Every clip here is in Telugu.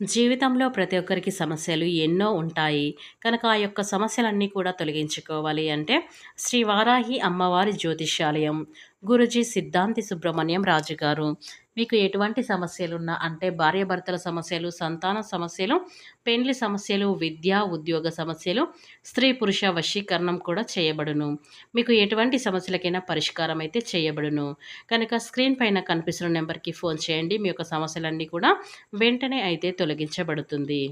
జీవితంలో ప్రతి ఒక్కరికి సమస్యలు ఎన్నో ఉంటాయి. కనుక ఆ యొక్క సమస్యలన్నీ కూడా తొలగించుకోవాలి అంటే శ్రీ వారాహి అమ్మవారి జ్యోతిష్యాలయం, గురుజీ సిద్ధాంతి సుబ్రహ్మణ్యం రాజు గారు. మీకు ఎటువంటి సమస్యలున్నా అంటే భార్యాభర్తల సమస్యలు, సంతాన సమస్యలు, పెండ్లి సమస్యలు, విద్య, ఉద్యోగ సమస్యలు, స్త్రీ పురుష వశీకరణం కూడా చేయబడును. మీకు ఎటువంటి సమస్యలకైనా పరిష్కారం అయితే చేయబడును. కనుక స్క్రీన్ పైన కనిపిస్తున్న నెంబర్‌కి ఫోన్ చేయండి. మీ యొక్క సమస్యలన్నీ కూడా వెంటనే అయితే తొలగించబడుతుంది.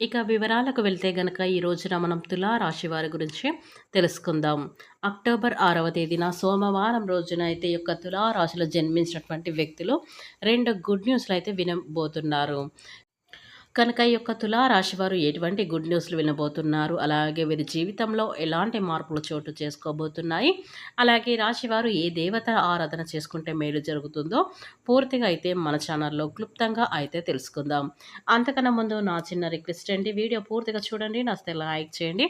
ఇక వివరాలకు వెళ్తే గనక ఈ రోజున మనం తులా రాశి వారి గురించి తెలుసుకుందాం. అక్టోబర్ ఆరవ తేదీన సోమవారం రోజున అయితే యొక్క తులా రాశిలో జన్మించినటువంటి వ్యక్తులు రెండు గుడ్ న్యూస్లు అయితే వినబోతున్నారు. కనుక ఈ యొక్క తులా రాశి వారు ఎటువంటి గుడ్ న్యూస్‌లు వినబోతున్నారు, అలాగే వీరి జీవితంలో ఎలాంటి మార్పులు చోటు చేసుకోబోతున్నాయి, అలాగే రాశివారు ఏ దేవత ఆరాధన చేసుకుంటే మేలు జరుగుతుందో పూర్తిగా అయితే మన ఛానల్‌లో క్లుప్తంగా అయితే తెలుసుకుందాం. అంతకన్నా ముందు నా చిన్న రిక్వెస్ట్ అండి వీడియో పూర్తిగా చూడండి, నస్తే లైక్ చేయండి.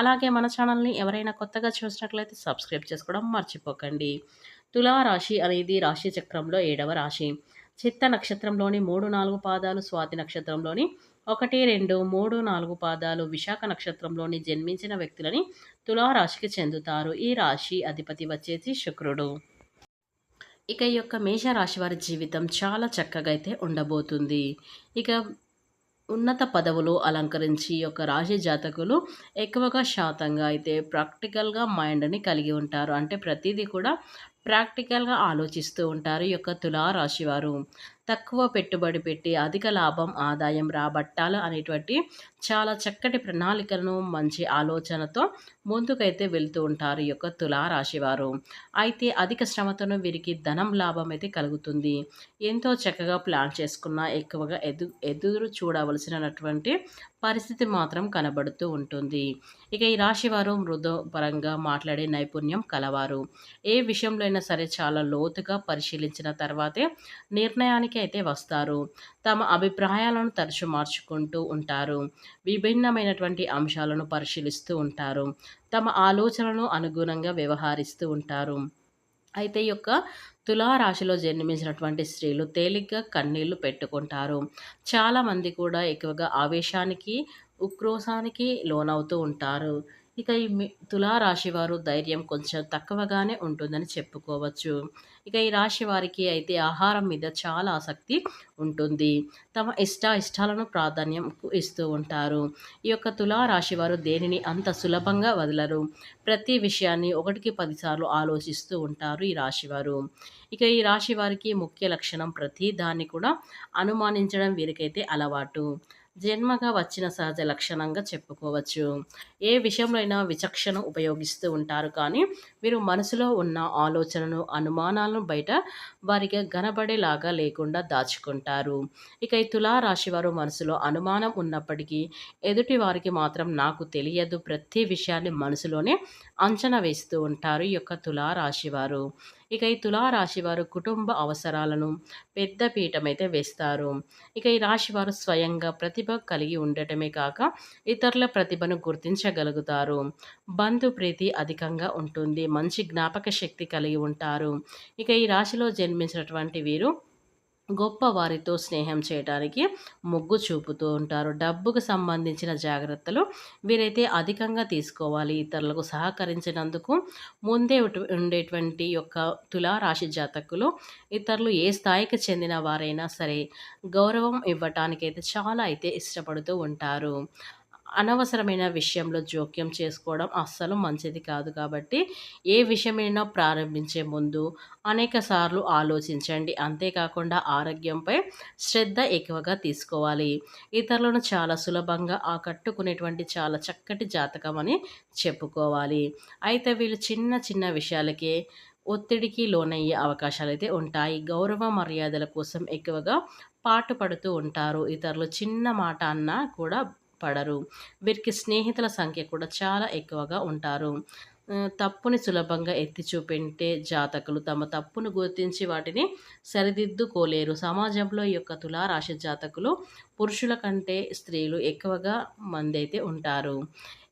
అలాగే మన ఛానల్‌ని ఎవరైనా కొత్తగా చూసినట్లయితే సబ్స్క్రైబ్ చేసుకోవడం మర్చిపోకండి. తులా రాశి అనేది రాశి చక్రంలో ఏడవ రాశి. చిత్త నక్షత్రంలోని మూడు నాలుగు పాదాలు స్వాతి నక్షత్రంలోని ఒకటి రెండు మూడు నాలుగు పాదాలు విశాఖ నక్షత్రంలోని జన్మించిన వ్యక్తులని తులారాశికి చెందుతారు. ఈ రాశి అధిపతి వచ్చేసి శుక్రుడు. ఇక ఈ యొక్క మేషరాశి వారి జీవితం చాలా చక్కగా అయితే ఉండబోతుంది. ఇక ఉన్నత పదవులు అలంకరించి యొక్క రాశి జాతకులు ఎక్కువగా శాతంగా అయితే ప్రాక్టికల్గా మైండ్ని కలిగి ఉంటారు. అంటే ప్రతిదీ కూడా ప్రాక్టికల్గా ఆలోచిస్తూ ఉంటారు ఈ యొక్క తులా రాశివారు తక్కువ పెట్టుబడి పెట్టి అధిక లాభం ఆదాయం రాబట్టాలి అనేటువంటి చాలా చక్కటి ప్రణాళికలను మంచి ఆలోచనతో ముందుకైతే వెళ్తూ ఉంటారు ఈ యొక్క తులారాశి రాశివారు అయితే అధిక శ్రమతోనూ వీరికి ధనం లాభం అయితే కలుగుతుంది. ఎంతో చక్కగా ప్లాన్ చేసుకున్న ఎక్కువగా ఎదు ఎదురు చూడవలసినటువంటి పరిస్థితి మాత్రం కనబడుతూ ఉంటుంది. ఇక ఈ రాశివారు మాట్లాడే నైపుణ్యం కలవారు. ఏ విషయంలో అయినా సరే చాలా లోతుగా పరిశీలించిన తర్వాతే నిర్ణయానికి అయితే వస్తారు. తమ అభిప్రాయాలను తరచు మార్చుకుంటూ ఉంటారు. విభిన్నమైనటువంటి అంశాలను పరిశీలిస్తూ ఉంటారు. తమ ఆలోచనలను అనుగుణంగా వ్యవహరిస్తూ ఉంటారు. అయితే ఈ యొక్క తులారాశిలో జన్మించినటువంటి స్త్రీలు తేలిగ్గా కన్నీళ్ళు పెట్టుకుంటారు. చాలామంది కూడా ఎక్కువగా ఆవేశానికి ఉక్రోశానికి లోనవుతూ ఉంటారు. ఇక ఈ తులారాశి వారు ధైర్యం కొంచెం తక్కువగానే ఉంటుందని చెప్పుకోవచ్చు. ఇక ఈ రాశి వారికి అయితే ఆహారం మీద చాలా ఆసక్తి ఉంటుంది. తమ ఇష్ట ఇష్టాలను ప్రాధాన్యం ఇస్తూ ఉంటారు. ఈ యొక్క తులారాశి వారు దేనిని అంత సులభంగా వదలరు? ప్రతి విషయాన్ని ఒకటికి పదిసార్లు ఆలోచిస్తూ ఉంటారు ఈ రాశివారు ఇక ఈ రాశి వారికి ముఖ్య లక్షణం ప్రతి దాన్ని కూడా అనుమానించడం వీరికైతే అలవాటు. జన్మగా వచ్చిన సహజ లక్షణంగా చెప్పుకోవచ్చు. ఏ విషయంలో అయినా విచక్షణ ఉపయోగిస్తూ ఉంటారు. కానీ వీరు మనసులో ఉన్న ఆలోచనను అనుమానాలను బయట వారికి గనబడేలాగా లేకుండా దాచుకుంటారు. ఇక ఈ తులారాశి వారు మనసులో అనుమానం ఉన్నప్పటికీ ఎదుటి వారికి మాత్రం నాకు తెలియదు. ప్రతి విషయాన్ని మనసులోనే అంచనా వేస్తూ ఉంటారు ఈ యొక్క తులారాశి వారు ఇక ఈ తులారాశి వారు కుటుంబ అవసరాలను పెద్ద పీఠమైతే వేస్తారు. ఇక ఈ రాశి వారు స్వయంగా ప్రతిభ కలిగి ఉండటమే కాక ఇతరుల ప్రతిభను గుర్తించగలుగుతారు. బంధు ప్రీతి అధికంగా ఉంటుంది. మంచి జ్ఞాపక శక్తి కలిగి ఉంటారు. ఇక ఈ రాశిలో జన్మించినటువంటి వీరు గొప్ప వారితో స్నేహం చేయడానికి మొగ్గు చూపుతూ ఉంటారు. డబ్బుకు సంబంధించిన జాగ్రత్తలు వీరైతే అధికంగా తీసుకోవాలి. ఇతరులకు సహకరించినందుకు ముందే ఉండేటువంటి యొక్క తులారాశి జాతకులు ఇతరులు ఏ స్థాయికి చెందిన వారైనా సరే గౌరవం ఇవ్వటానికైతే చాలా అయితే ఇష్టపడుతూ ఉంటారు. అనవసరమైన విషయంలో జోక్యం చేసుకోవడం అస్సలు మంచిది కాదు కాబట్టి ఏ విషయమైనా ప్రారంభించే ముందు అనేక సార్లు ఆలోచించండి. అంతేకాకుండా ఆరోగ్యంపై శ్రద్ధ ఎక్కువగా తీసుకోవాలి. ఇతరులను చాలా సులభంగా ఆకట్టుకునేటువంటి చాలా చక్కటి జాతకం అని చెప్పుకోవాలి. అయితే వీళ్ళు చిన్న చిన్న విషయాలకే ఒత్తిడికి లోనయ్యే అవకాశాలు అయితే ఉంటాయి. గౌరవ మర్యాదల కోసం ఎక్కువగా పాటుపడుతూ ఉంటారు. ఇతరులు చిన్న మాట అన్నా కూడా పడరు వీరికి స్నేహితుల సంఖ్య కూడా చాలా ఎక్కువగా ఉంటారు తప్పుని సులభంగా ఎత్తి చూపెట్టే జాతకులు తమ తప్పును గుర్తించి వాటిని సరిదిద్దుకోలేరు. సమాజంలో ఈ యొక్క తులారాశి జాతకులు పురుషుల కంటే స్త్రీలు ఎక్కువగా మందైతే ఉంటారు.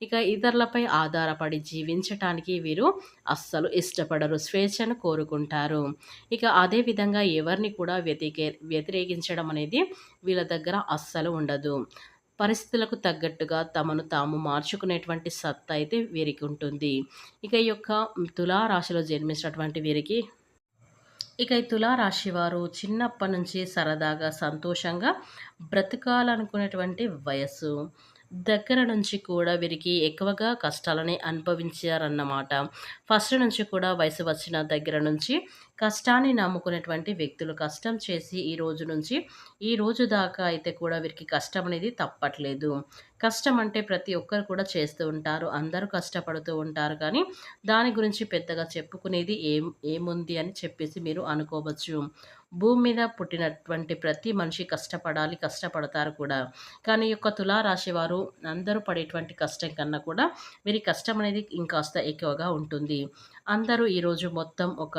ఇక ఇతరులపై ఆధారపడి జీవించటానికి వీరు అస్సలు ఇష్టపడరు. స్వేచ్ఛను కోరుకుంటారు. ఇక అదే విధంగా ఎవరిని కూడా వ్యతికే వ్యతిరేకించడం అనేది వీళ్ళ దగ్గర అస్సలు ఉండదు. పరిస్థితులకు తగ్గట్టుగా తమను తాము మార్చుకునేటువంటి సత్తా అయితే వీరికి ఉంటుంది. ఇక ఈ యొక్క తులా రాశిలో జన్మించినటువంటి వీరికి ఇక ఈ తులారాశి వారు చిన్నప్పటి నుంచి సరదాగా సంతోషంగా బ్రతకాలనుకునేటువంటి వయస్సు దగ్గర నుంచి కూడా వీరికి ఎక్కువగా కష్టాలని అనుభవించారన్నమాట ఫస్ట్ నుంచి కూడా వయసు వచ్చిన దగ్గర నుంచి కష్టాన్ని నమ్ముకునేటువంటి వ్యక్తులు కష్టం చేసి ఈ రోజు నుంచి ఈ రోజు దాకా అయితే కూడా వీరికి కష్టం అనేది తప్పట్లేదు. కష్టం అంటే ప్రతి ఒక్కరు కూడా చేస్తూ ఉంటారు. అందరూ కష్టపడుతూ ఉంటారు కానీ దాని గురించి పెద్దగా చెప్పుకునేది ఏం ఏముంది అని చెప్పేసి మీరు అనుకోవచ్చు. భూమి మీద పుట్టినటువంటి ప్రతి మనిషి కష్టపడాలి కష్టపడతారు కూడా. కానీ యొక్క తులారాశి వారు అందరూ పడేటువంటి కష్టం కన్నా కూడా వీరి కష్టం అనేది ఇంకాస్త ఎక్కువగా ఉంటుంది. అందరూ ఈరోజు మొత్తం ఒక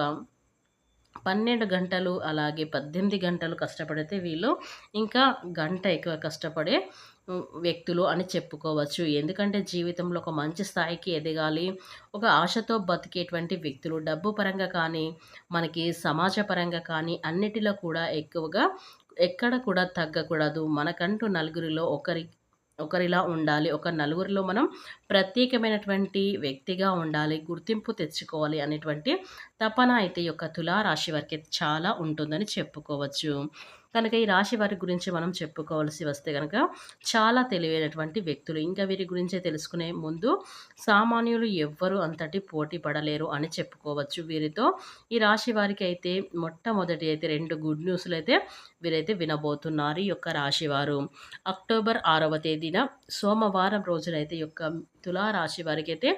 పన్నెండు గంటలు అలాగే పద్దెనిమిది గంటలు కష్టపడితే వీళ్ళు ఇంకా గంట ఎక్కువ కష్టపడే వ్యక్తులు అని చెప్పుకోవచ్చు. ఎందుకంటే జీవితంలో ఒక మంచి స్థాయికి ఎదగాలి ఒక ఆశతో బతికేటువంటి వ్యక్తులు డబ్బు పరంగా కానీ మనకి సమాజ పరంగా కానీ అన్నిటిలో కూడా ఎక్కువగా ఎక్కడ కూడా తగ్గకూడదు. మనకంటూ నలుగురిలో ఒకరి ఒకరిలా ఉండాలి ఒక నలుగురిలో మనం ప్రత్యేకమైనటువంటి వ్యక్తిగా ఉండాలి గుర్తింపు తెచ్చుకోవాలి అనేటువంటి తపన అయితే ఈ యొక్క తులారాశి వారికి చాలా ఉంటుందని చెప్పుకోవచ్చు. కనుక ఈ రాశి వారి గురించి మనం చెప్పుకోవాల్సి వస్తే కనుక చాలా తెలివైనటువంటి వ్యక్తులు. ఇంకా వీరి గురించే తెలుసుకునే ముందు సామాన్యులు ఎవ్వరు అంతటి పోటీ పడలేరు అని చెప్పుకోవచ్చు వీరితో. ఈ రాశి వారికి అయితే మొట్టమొదటి అయితే రెండు గుడ్ న్యూస్లు అయితే వీరైతే వినబోతున్నారు ఈ యొక్క రాశివారు అక్టోబర్ ఆరవ తేదీన సోమవారం రోజునైతే యొక్క తులారాశి వారికి అయితే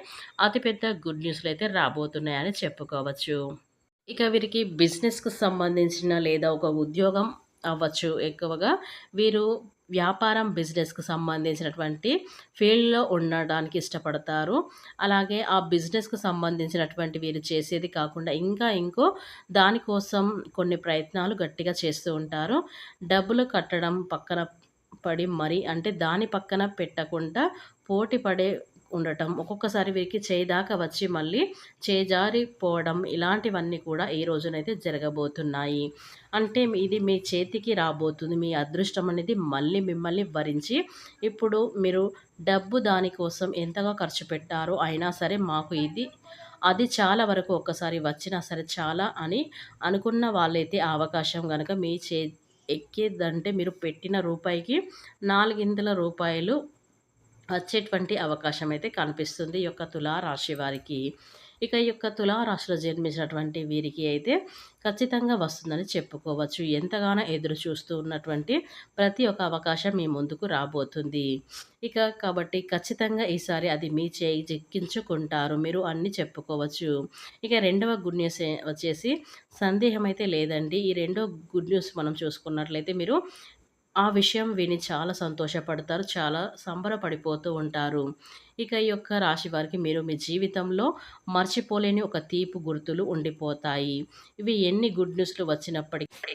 అతిపెద్ద గుడ్ న్యూస్లు అయితే రాబోతున్నాయని చెప్పుకోవచ్చు. ఇక వీరికి బిజినెస్కు సంబంధించిన లేదా ఒక ఉద్యోగం అవ్వచ్చు ఎక్కువగా. వీరు వ్యాపారం బిజినెస్కు సంబంధించినటువంటి ఫీల్డ్లో ఉండడానికి ఇష్టపడతారు. అలాగే ఆ బిజినెస్కు సంబంధించినటువంటి వీరు చేసేది కాకుండా ఇంకా ఇంకో దానికోసం కొన్ని ప్రయత్నాలు గట్టిగా చేస్తూ ఉంటారు. డబ్బులు కట్టడం పక్కన పడి మరి అంటే దాని పక్కన పెట్టకుండా పోటీ పడే ఉండటం. ఒక్కొక్కసారి వీరికి చేదాకా వచ్చి మళ్ళీ చేజారిపోవడం ఇలాంటివన్నీ కూడా ఈ రోజునైతే జరగబోతున్నాయి. అంటే ఇది మీ చేతికి రాబోతుంది. మీ అదృష్టం అనేది మళ్ళీ మిమ్మల్ని భరించి ఇప్పుడు మీరు డబ్బు దానికోసం ఎంతగా ఖర్చు పెట్టారో అయినా సరే మాకు ఇది అది చాలా వరకు ఒక్కసారి వచ్చినా సరే చాలా అని అనుకున్న వాళ్ళైతే అవకాశం కనుక మీ చే ఎక్కేదంటే మీరు పెట్టిన రూపాయికి నాలుగింతల రూపాయలు వచ్చేటువంటి అవకాశం అయితే కనిపిస్తుంది ఈ యొక్క తులారాశి వారికి. ఇక ఈ యొక్క తులారాశిలో జన్మించినటువంటి వీరికి అయితే ఖచ్చితంగా వస్తుందని చెప్పుకోవచ్చు. ఎంతగానో ఎదురు చూస్తూ ఉన్నటువంటి ప్రతి ఒక్క అవకాశం మీ ముందుకు రాబోతుంది. ఇక కాబట్టి ఖచ్చితంగా ఈసారి అది మీ చేయి చిక్కించుకుంటారు మీరు అన్ని చెప్పుకోవచ్చు. ఇక రెండవ గుడ్ న్యూస్ వచ్చేసి సందేహం అయితే లేదండి. ఈ రెండో గుడ్ న్యూస్ మనం చూసుకున్నట్లయితే మీరు ఆ విషయం విని చాలా సంతోషపడతారు చాలా సంబరపడిపోతూ ఉంటారు. ఇక ఈ యొక్క రాశి వారికి మీరు మీ జీవితంలో మర్చిపోలేని ఒక తీపు గుర్తులు ఉండిపోతాయి. ఇవి ఎన్ని గుడ్ న్యూస్లు వచ్చినప్పటికీ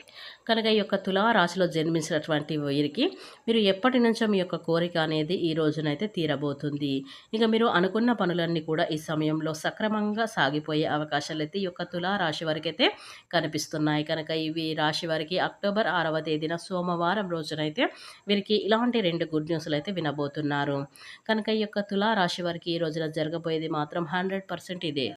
కనుక ఈ యొక్క తులారాశిలో జన్మించినటువంటి వీరికి మీరు ఎప్పటి నుంచో మీ యొక్క కోరిక అనేది ఈ రోజునైతే తీరబోతుంది. ఇక మీరు అనుకున్న పనులన్నీ కూడా ఈ సమయంలో సక్రమంగా సాగిపోయే అవకాశాలు అయితే ఈ యొక్క తులారాశి వారికి అయితే కనిపిస్తున్నాయి. కనుక ఇవి రాశి వారికి అక్టోబర్ ఆరవ తేదీన సోమవారం రోజు రోజునైతే వీరికి ఇలాంటి రెండు గుడ్ న్యూస్లు అయితే వినబోతున్నారు. కనుక ఈ యొక్క తులారాశి వారికి ఈ రోజున జరగబోయేది మాత్రం హండ్రెడ్ పర్సెంట్ ఇదే.